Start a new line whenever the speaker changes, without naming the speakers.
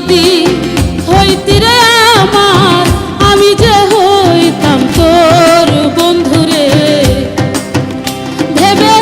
যদি হইতি রে আমার আমি যে হইতাম তোর বন্ধুরে। ভেবে